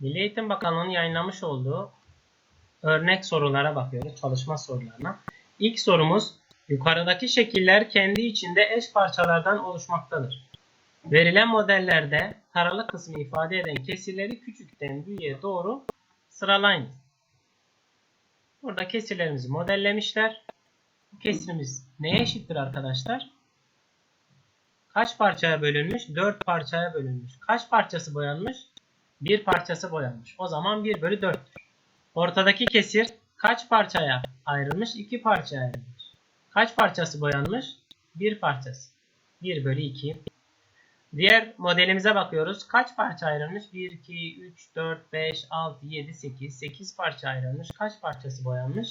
Milli Eğitim Bakanlığı'nın yayınlamış olduğu örnek sorulara bakıyoruz. Çalışma sorularına. İlk sorumuz yukarıdaki şekiller kendi içinde eş parçalardan oluşmaktadır. Verilen modellerde taralı kısmı ifade eden kesirleri küçükten büyüğe doğru sıralayın. Burada kesirlerimizi modellemişler. Bu kesirimiz neye eşittir arkadaşlar? Kaç parçaya bölünmüş? 4 parçaya bölünmüş. Kaç parçası boyanmış? Bir parçası boyanmış. O zaman 1 bölü 4'tür. Ortadaki kesir kaç parçaya ayrılmış? 2 parçaya ayrılmış. Kaç parçası boyanmış? Bir parçası. 1 bölü 2. Diğer modelimize bakıyoruz. Kaç parça ayrılmış? 1, 2, 3, 4, 5, 6, 7, 8. 8 parça ayrılmış. Kaç parçası boyanmış?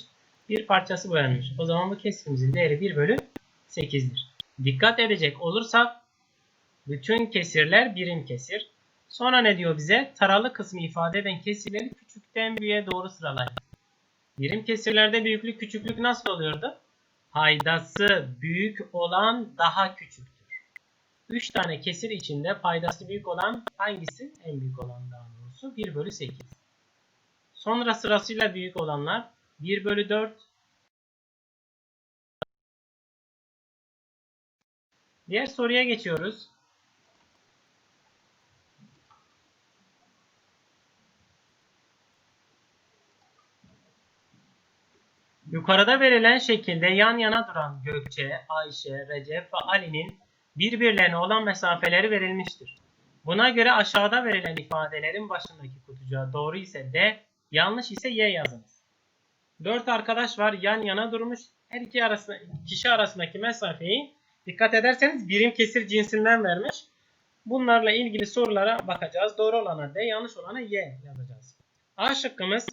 Bir parçası boyanmış. O zaman bu kesirimizin değeri 1 bölü 8'dir. Dikkat edecek olursak bütün kesirler birim kesir. Sonra ne diyor bize? Taralı kısmı ifade eden kesirleri küçükten büyüğe doğru sıralayın. Birim kesirlerde büyüklük küçüklük nasıl oluyordu? Paydası büyük olan daha küçüktür. 3 tane kesir içinde paydası büyük olan hangisi? En büyük olan daha doğrusu 1 bölü 8. Sonra sırasıyla büyük olanlar 1 bölü 4, Diğer soruya geçiyoruz. Yukarıda verilen şekilde yan yana duran Gökçe, Ayşe, Recep ve Ali'nin birbirlerine olan mesafeleri verilmiştir. Buna göre aşağıda verilen ifadelerin başındaki kutucuğa doğru ise D, yanlış ise Y yazınız. 4 arkadaş var yan yana durmuş. Her iki arasında, kişi arasındaki mesafeyi dikkat ederseniz birim kesir cinsinden vermiş. Bunlarla ilgili sorulara bakacağız. Doğru olana D, yanlış olana Y yazacağız. A şıkkımız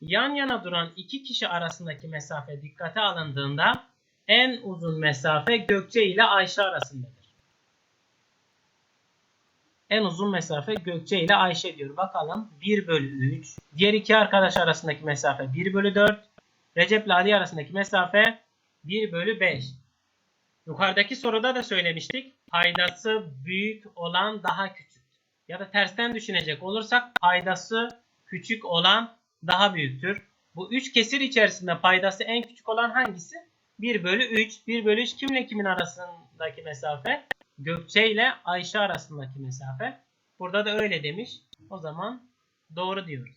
yan yana duran iki kişi arasındaki mesafe dikkate alındığında en uzun mesafe Gökçe ile Ayşe arasındadır. En uzun mesafe Gökçe ile Ayşe diyor. Bakalım 1 bölü 3. Diğer iki arkadaş arasındaki mesafe 1 bölü 4. Recep ile Ali arasındaki mesafe 1 bölü 5. Yukarıdaki soruda da söylemiştik. Paydası büyük olan daha küçük. Ya da tersten düşünecek olursak paydası küçük olan daha büyüktür. Bu 3 kesir içerisinde paydası en küçük olan hangisi? 1 bölü 3. 1 bölü 3 kimle kimin arasındaki mesafe? Gökçe ile Ayşe arasındaki mesafe. Burada da öyle demiş. O zaman doğru diyoruz.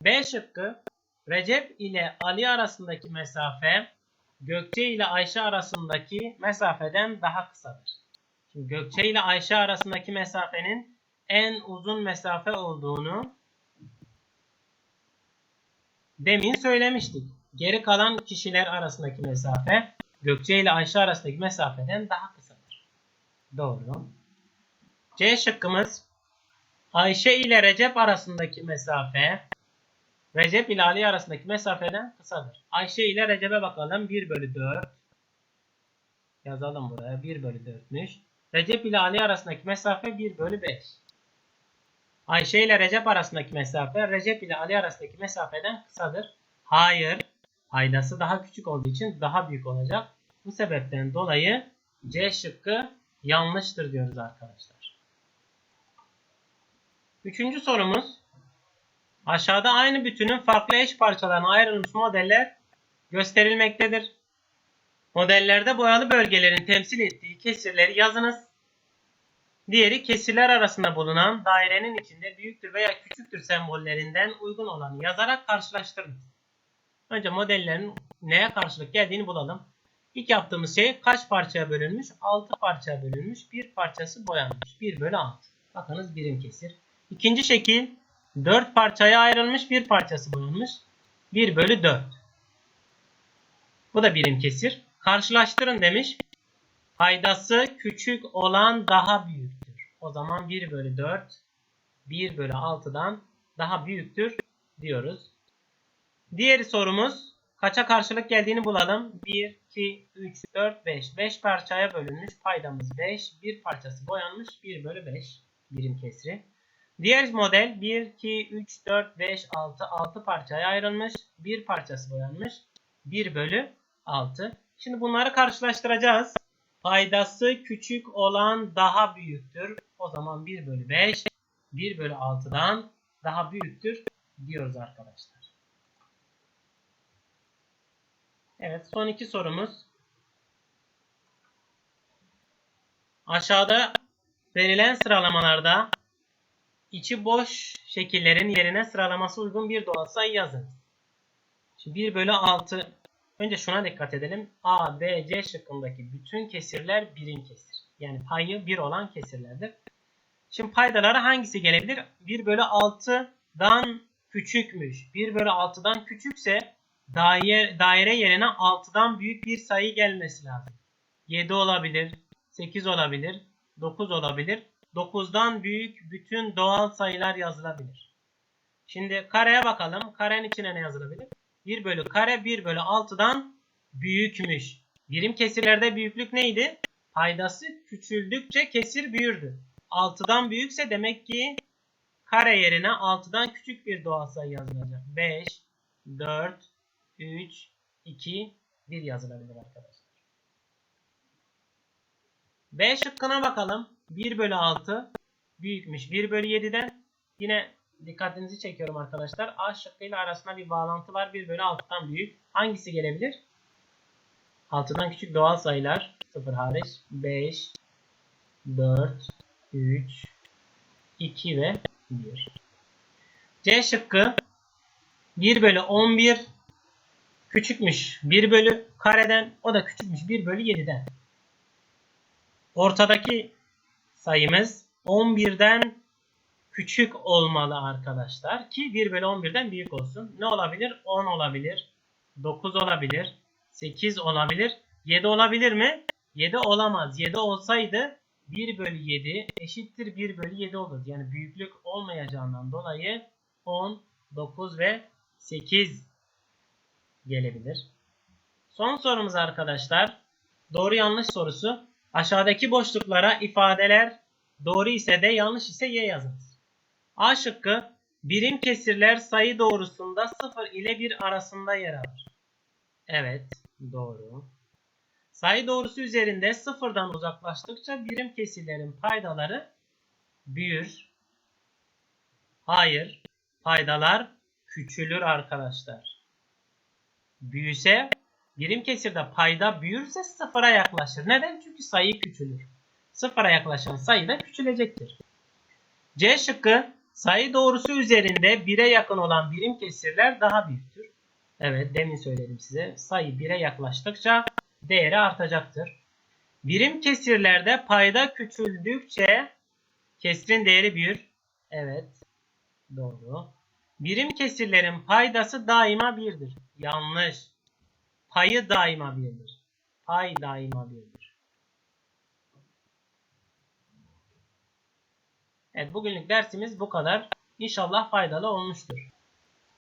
B şıkkı Recep ile Ali arasındaki mesafe Gökçe ile Ayşe arasındaki mesafeden daha kısadır. Şimdi Gökçe ile Ayşe arasındaki mesafenin en uzun mesafe olduğunu demin söylemiştik. Geri kalan kişiler arasındaki mesafe Gökçe ile Ayşe arasındaki mesafeden daha kısadır. Doğru. C şıkkımız Ayşe ile Recep arasındaki mesafe Recep ile Ali arasındaki mesafeden kısadır. Ayşe ile Recep'e bakalım. 1 bölü 4. Yazalım buraya. 1 bölü 4'müş. Recep ile Ali arasındaki mesafe 1 bölü 5. Ayşe ile Recep arasındaki mesafe Recep ile Ali arasındaki mesafeden kısadır. Hayır. Paydası daha küçük olduğu için daha büyük olacak. Bu sebepten dolayı C şıkkı yanlıştır diyoruz arkadaşlar. Üçüncü sorumuz. Aşağıda aynı bütünün farklı eş parçalarına ayrılmış modeller gösterilmektedir. Modellerde boyalı bölgelerin temsil ettiği kesirleri yazınız. Diğeri kesirler arasında bulunan dairenin içinde büyüktür veya küçüktür sembollerinden uygun olanı yazarak karşılaştırınız. Önce modellerin neye karşılık geldiğini bulalım. İlk yaptığımız şey kaç parçaya bölünmüş? 6 parçaya bölünmüş. Bir parçası boyanmış. 1 bölü 6. Bakınız birim kesir. İkinci şekil 4 parçaya ayrılmış. Bir parçası boyanmış. 1 bölü 4. Bu da birim kesir. Karşılaştırın demiş. Paydası küçük olan daha büyüktür. O zaman 1 bölü 4 1 bölü 6'dan daha büyüktür diyoruz. Diğer sorumuz kaça karşılık geldiğini bulalım. 1, 2, 3, 4, 5. 5 parçaya bölünmüş. Paydamız 5. Bir parçası boyanmış. 1 bölü 5 birim kesri. Diğer model 1, 2, 3, 4, 5, 6. 6 parçaya ayrılmış. Bir parçası boyanmış. 1 bölü 6. Şimdi bunları karşılaştıracağız. Paydası küçük olan daha büyüktür. O zaman 1 bölü 5 1 bölü 6'dan daha büyüktür diyoruz arkadaşlar. Evet son iki sorumuz. Aşağıda verilen sıralamalarda içi boş şekillerin yerine sıralaması uygun bir doğal sayı yazın. Şimdi 1 bölü 6 önce şuna dikkat edelim. A, B, C şıkkındaki bütün kesirler birim kesir. Yani payı 1 olan kesirlerdir. Şimdi paydalara hangisi gelebilir? 1 bölü 6'dan küçükmüş. 1 bölü 6'dan küçükse daire, daire yerine 6'dan büyük bir sayı gelmesi lazım. 7 olabilir, 8 olabilir, 9 olabilir. 9'dan büyük bütün doğal sayılar yazılabilir. Şimdi kareye bakalım. Karenin içine ne yazılabilir? 1 bölü kare 1 bölü 6'dan büyükmüş. Birim kesirlerde büyüklük neydi? Paydası küçüldükçe kesir büyürdü. 6'dan büyükse demek ki kare yerine 6'dan küçük bir doğal sayı yazılacak. 5, 4, 3, 2, 1 yazılabilir arkadaşlar. B şıkkına bakalım. 1 bölü 6 büyükmüş. 1 bölü 7'den yine dikkatinizi çekiyorum arkadaşlar. A şıkkıyla arasında bir bağlantı var. 1 bölü 6'dan büyük. Hangisi gelebilir? 6'dan küçük doğal sayılar 0 hariç 5, 4, 3, 2 ve 1. C şıkkı 1 bölü 11 küçükmüş 1 bölü kareden o da küçükmüş 1 bölü 7'den. Ortadaki sayımız 11'den küçük olmalı arkadaşlar. Ki 1 bölü 11'den büyük olsun. Ne olabilir? 10 olabilir. 9 olabilir. 8 olabilir. 7 olabilir mi? 7 olamaz. 7 olsaydı 1 bölü 7 eşittir 1 bölü 7 olur. Yani büyüklük olmayacağından dolayı 10, 9 ve 8 gelebilir. Son sorumuz arkadaşlar. Doğru yanlış sorusu. Aşağıdaki boşluklara ifadeler doğru ise de yanlış ise y yazınız. A şıkkı birim kesirler sayı doğrusunda 0 ile 1 arasında yer alır. Evet doğru. Sayı doğrusu üzerinde sıfırdan uzaklaştıkça birim kesirlerin paydaları büyür. Hayır. Paydalar küçülür arkadaşlar. Büyüse birim kesirde payda büyürse sıfıra yaklaşır. Neden? Çünkü sayı küçülür. Sıfıra yaklaşan sayı da küçülecektir. C şıkkı sayı doğrusu üzerinde 1'e yakın olan birim kesirler daha büyüktür. Evet demin söyledim size. Sayı 1'e yaklaştıkça değeri artacaktır. Birim kesirlerde payda küçüldükçe kesrin değeri büyür. Evet. Doğru. Birim kesirlerin paydası daima 1'dir. Yanlış. Payı daima 1'dir. Pay daima 1'dir. Evet bugünlük dersimiz bu kadar. İnşallah faydalı olmuştur.